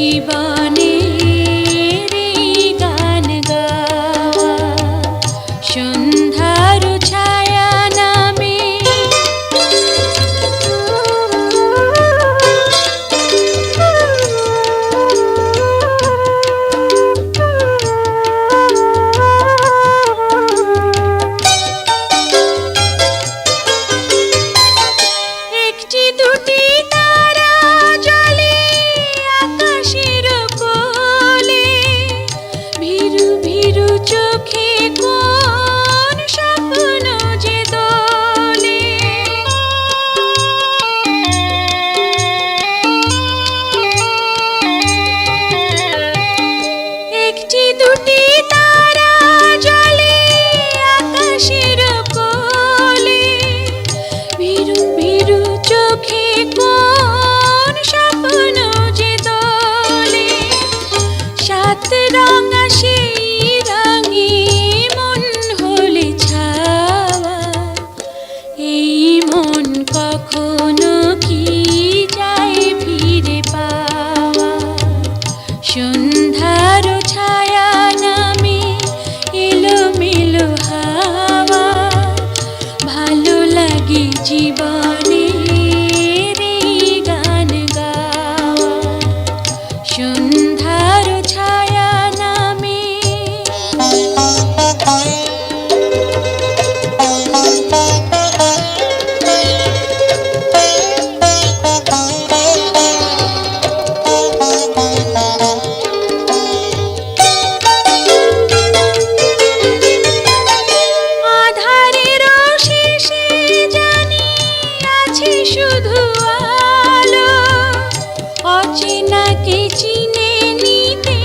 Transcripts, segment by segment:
জীবনের গান গাওয়া। সন্ধ্যার ছায়া দুটি কখনো অচেনাকে চিনে নিতে,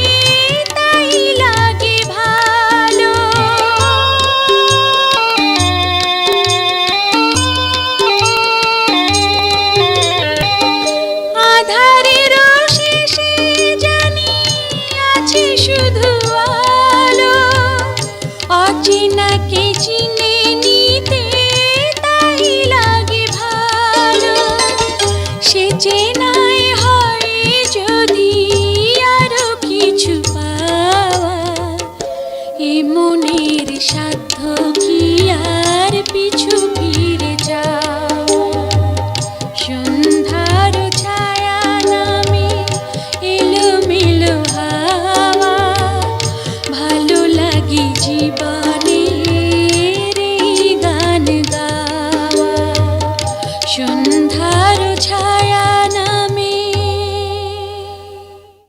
তাই লাগে ভালো। আছে শুধু আলো। অচেনাকে চিনে নিতে, তাই লাগে ভালো। সে কি আর পিছু ফিরে যাওয়া সন্ধ্যার ছায়া নামে এলো মেলো হাওয়া। ভালো লাগে জীবনে গান গাওয়া। সন্ধ্যার ছায়া